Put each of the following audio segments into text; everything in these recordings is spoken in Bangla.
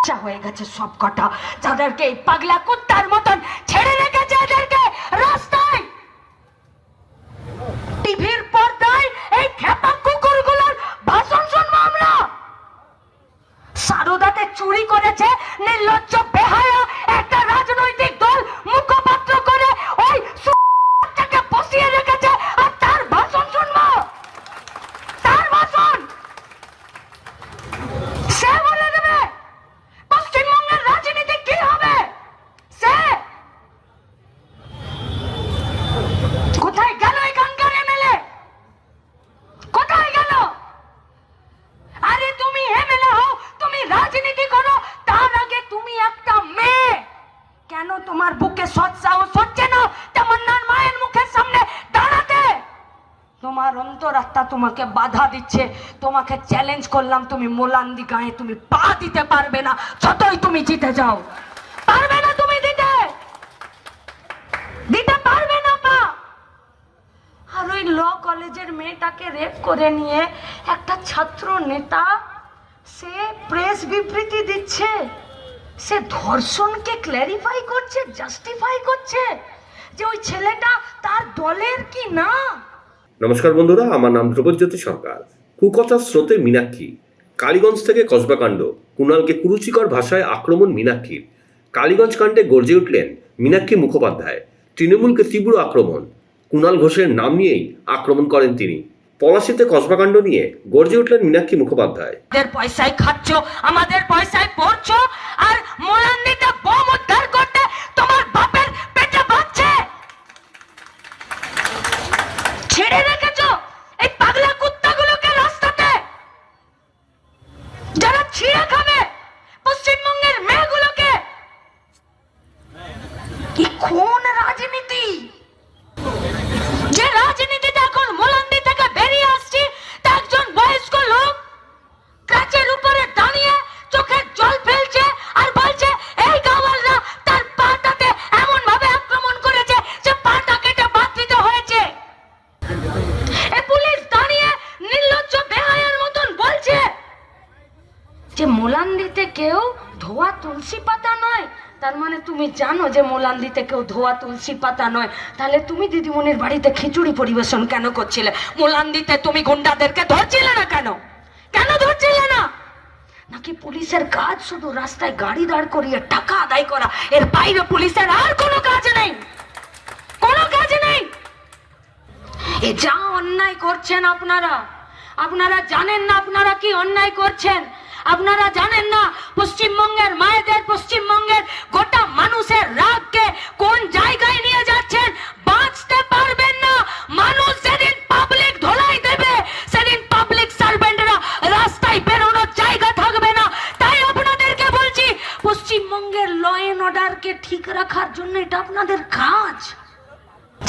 বাচ্চা হয়ে গেছে সব কটা যাদেরকে এই পাগলা কুত্তার মতন ছেড়ে রেখেছে এদেরকে রাস্তায়। টিভির পর্দায় এই খেপা কুকুরগুলোর ভাষণ শুনব আমরা সারদাতে চুরি করেছে নির্লজ্জ বেহায়া একটা রাজনৈতিক দল মুখপাত্র করে ওই সুটাকে বসিয়ে রেখেছে আর তার ভাষণ শুনব তার ভাষণ সে বলে দেবে পশ্চিমবঙ্গের রাজনীতি কি হবে সে কোথায় গেল এখানকার এমএলএ কোথায় গেল আরে তুমি এমএলএ হও তুমি রাজনীতি করো তার আগে তুমি একটা মেয়ে কেন তোমার বুকে সৎ সাহস হচ্ছে না? তেমন্নার মায়ের মুখের সামনে দাঁড়াতে। তোমার অন্তরাত্মা তোমাকে বাধা দিচ্ছে। তোমাকে চ্যালেঞ্জ করলাম, তুমি মোলান্দি গায়ে তুমি পা দিতে পারবে না। যতই তুমি জিতে যাও। পারবে না তুমি দিতে। দিতে পারবে না পা আর ওই ল কলেজের মেয়েটাকে রেপ করে নিয়ে একটা ছাত্র নেতা সে প্রেস বিবৃতি দিচ্ছে। সে ধর্ষণকে ক্ল্যারিফাই করছে জাস্টিফাই করছে যে ওই ছেলেটা তার দলের কি না? নমস্কার বন্ধুরা আমার নাম ধ্রুবজ্যোতি সরকার। কুকথার স্রোতে মীনাক্ষী। কালীগঞ্জ থেকে কসবাকাণ্ড কুণালকে কুরুচিকর ভাষায় আক্রমণ মীনাক্ষীর কালীগঞ্জ কাণ্ডে গর্জে উঠলেন মীনাক্ষী মুখোপাধ্যায়। তৃণমূলকে তীব্র আক্রমণ। কুণাল ঘোষের নাম নিয়েই আক্রমণ করেন তিনি। পলাশিতে কসবাকাণ্ড নিয়ে গর্জে উঠলেন মীনাক্ষী মুখোপাধ্যায়। পয়সায় খাচ্ছ আমাদের কোন রাজনীতি। যে রাজনীতিতে এখন মোলান্দি থেকে বেরিয়ে আসছি, তা একজন বয়স্ক লোক গাছের উপরে দাঁড়িয়ে চোখের জল ফেলছে আর বলছে, এই গাওয়ালরা তার পাটাতে এমন ভাবে আক্রমণ করেছে যে পাটা কেটে বাদ দিতে হয়েছে। এ পুলিশ দাঁড়িয়ে নির্লজ্জ বেহায়ার মতন বলছে যে মোলান্দিতে কেউ ধোয়া তুলসী পাতা তার মানে তুমি জানো যে মোলান্দিতে কেউ ধোয়া, তুলসী পাতা নয়। তাহলে তুমি দিদিমণির বাড়িতে খিচুড়ি পরিবেশন কেন করছিলে? মোলান্দিতে তুমি গুন্ডাদেরকে ধরছিলে না কেন? কেন ধরছিলে না? নাকি পুলিশের কাজ শুধু রাস্তায় গাড়ি দাঁড় করিয়ে টাকা আদায় করা? এর বাইরে পুলিশের আর কোনো কাজ নেই। কোনো কাজ নেই। এ যা অন্যায় করছেন আপনারা। আপনারা জানেন না আপনারা কি অন্যায় করছেন? আপনারা জানেন না পশ্চিমবঙ্গের মায়েদের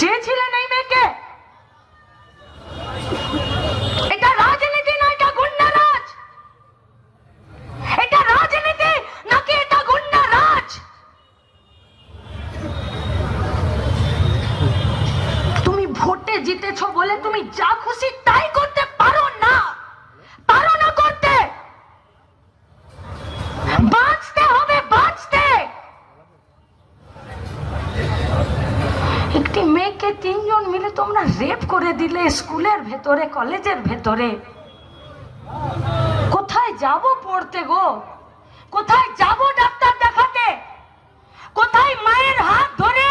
চেয়েছিলেন এই মেয়েকে? রাজনীতি না এটা এটা রাজনীতি নাকি এটা তুমি ভোটে জিতেছো বলে তুমি যা খুশি একটি মেয়েকে তিনজন মিলে তোমরা রেপ করে দিলে স্কুলের ভেতরে, কলেজের ভেতরে। কোথায় যাব পড়তে গো? কোথায় যাব ডাক্তার দেখাতে? কোথায় মায়ের হাত ধরে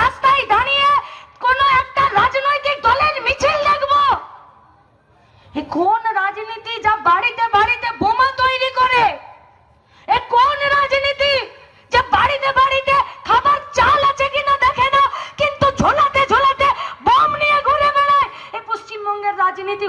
রাস্তায় দাঁড়িয়ে কোনো একটা রাজনৈতিক দলের মিছিল দেখব এ কোন রাজনীতি যা বাড়িতে বাড়িতে বোমা তৈরি করে এ কোন রাজনীতি যে বাড়িতে বাড়িতে খাবার চাল আছে কিনা দেখে না কিন্তু ঝোলাতে ঝোলাতে বোম নিয়ে ঘুরে বেড়ায় এ পশ্চিমবঙ্গের রাজনীতি